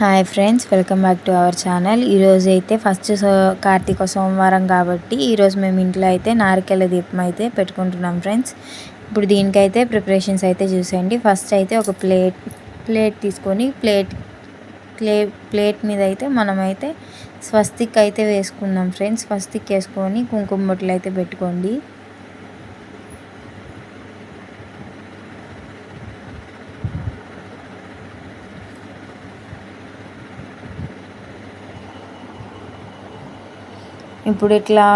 Hi friends welcome back to our channel. ఈరోజు అయితే first Karthika సోమవారం కాబట్టి ఈరోజు మేము ఇంట్లో అయితే నారికెళ్ళ దీపం అయితే పెట్టుకుంటున్నాం ఫ్రెండ్స్. ఇప్పుడు దీనికైతే ప్రిపరేషన్స్ అయితే చూసేయండి. ఫస్ట్ అయితే ఒక ప్లేట్ ప్లేట్ తీసుకొని ప్లేట్ ప్లే ప్లేట్ మీద అయితే మనమైతే స్వస్తిక్ అయితే వేసుకుందాం ఫ్రెండ్స్. స్వస్తిక్ వేసుకొని కుంకుమ బొట్లు అయితే పెట్టుకోండి. ఇప్పుడు ఇట్లా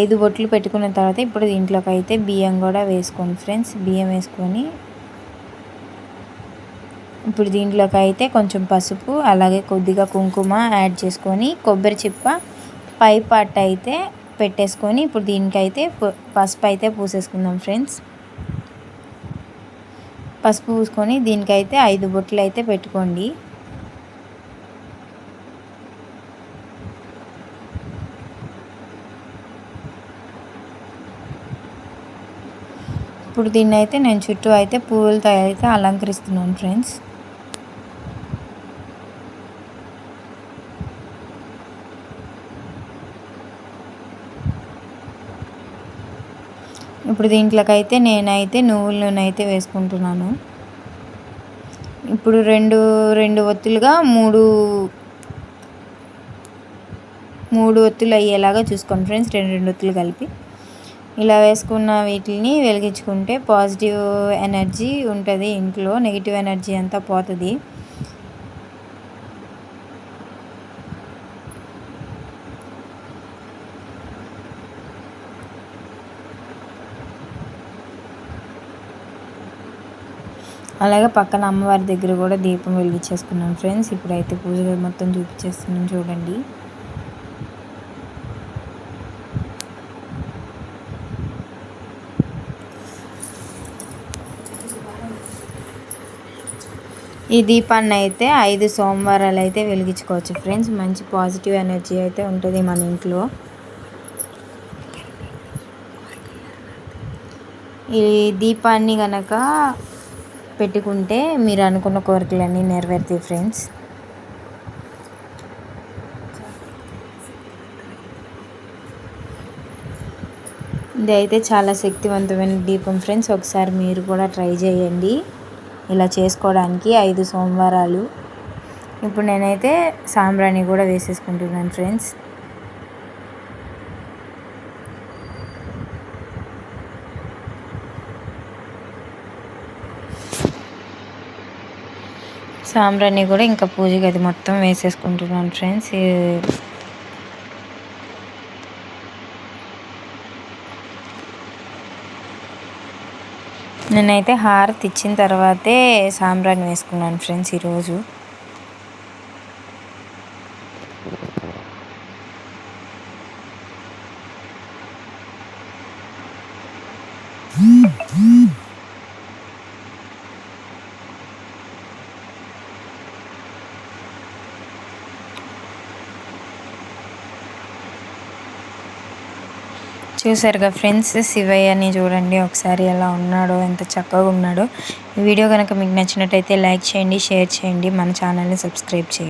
ఐదు బొట్లు పెట్టుకున్న తర్వాత ఇప్పుడు దీంట్లోకి అయితే బియ్యం కూడా వేసుకోండి ఫ్రెండ్స్. బియ్యం వేసుకొని ఇప్పుడు దీంట్లోకి అయితే కొంచెం పసుపు అలాగే కొద్దిగా కుంకుమ యాడ్ చేసుకొని కొబ్బరి చిప్ప పై పార్ట్ అయితే పెట్టేసుకొని ఇప్పుడు దీనికైతే పసుపు అయితే పూసేసుకుందాం ఫ్రెండ్స్. పసుపు పూసుకొని దీనికైతే ఐదు బొట్లు అయితే పెట్టుకోండి. ఇప్పుడు దీన్ని అయితే నేను చుట్టూ అయితే పువ్వులతో అయితే అలంకరిస్తున్నాను ఫ్రెండ్స్. ఇప్పుడు దీంట్లోకైతే నేనైతే నువ్వుల నూనె అయితే వేసుకుంటున్నాను. ఇప్పుడు రెండు రెండు ఒత్తులుగా మూడు మూడు ఒత్తులు అయ్యేలాగా చూసుకోండి ఫ్రెండ్స్. రెండు రెండు ఒత్తులు కలిపి. ఇలా వేసుకున్న వీటిని వెలిగించుకుంటే పాజిటివ్ ఎనర్జీ ఉంటుంది ఇంట్లో నెగిటివ్ ఎనర్జీ అంతా పోతుంది. అలాగే పక్కన అమ్మవారి దగ్గర కూడా దీపం వెలిగించేసుకున్నాం ఫ్రెండ్స్. ఇప్పుడైతే పూజ మొత్తం చూపించేస్తున్నాం చూడండి. ఈ దీపాన్ని అయితే ఐదు సోమవారాలు అయితే వెలిగించుకోవచ్చు ఫ్రెండ్స్. మంచి పాజిటివ్ ఎనర్జీ అయితే ఉంటుంది మన ఇంట్లో. ఈ దీపాన్ని కనుక పెట్టుకుంటే మీరు అనుకున్న కోరికలన్నీ నెరవేరుతాయి ఫ్రెండ్స్. ఇది అయితే చాలా శక్తివంతమైన దీపం ఫ్రెండ్స్. ఒకసారి మీరు కూడా ట్రై చేయండి. ఇలా చేసుకోవడానికి ఐదు సోమవారాలు. ఇప్పుడు నేనైతే సాంబ్రాణి కూడా వేసేసుకుంటున్నాను ఫ్రెండ్స్. సాంబ్రాణి కూడా ఇంకా పూజ గది మొత్తం వేసేసుకుంటున్నాను ఫ్రెండ్స్. నేనైతే హారతి ఇచ్చిన తర్వాతే సాంబ్రాణి వేసుకున్నాను ఫ్రెండ్స్ ఈరోజు. Hmm. చూసారుగా ఫ్రెండ్స్ శివయ్యని చూడండి. ఒకసారి ఎలా ఉన్నాడో ఎంత చక్కగా ఉన్నాడో. ఈ వీడియో కనుక మీకు నచ్చినట్టయితే లైక్ చేయండి షేర్ చేయండి. మన ఛానల్ని సబ్స్క్రైబ్ చేయండి.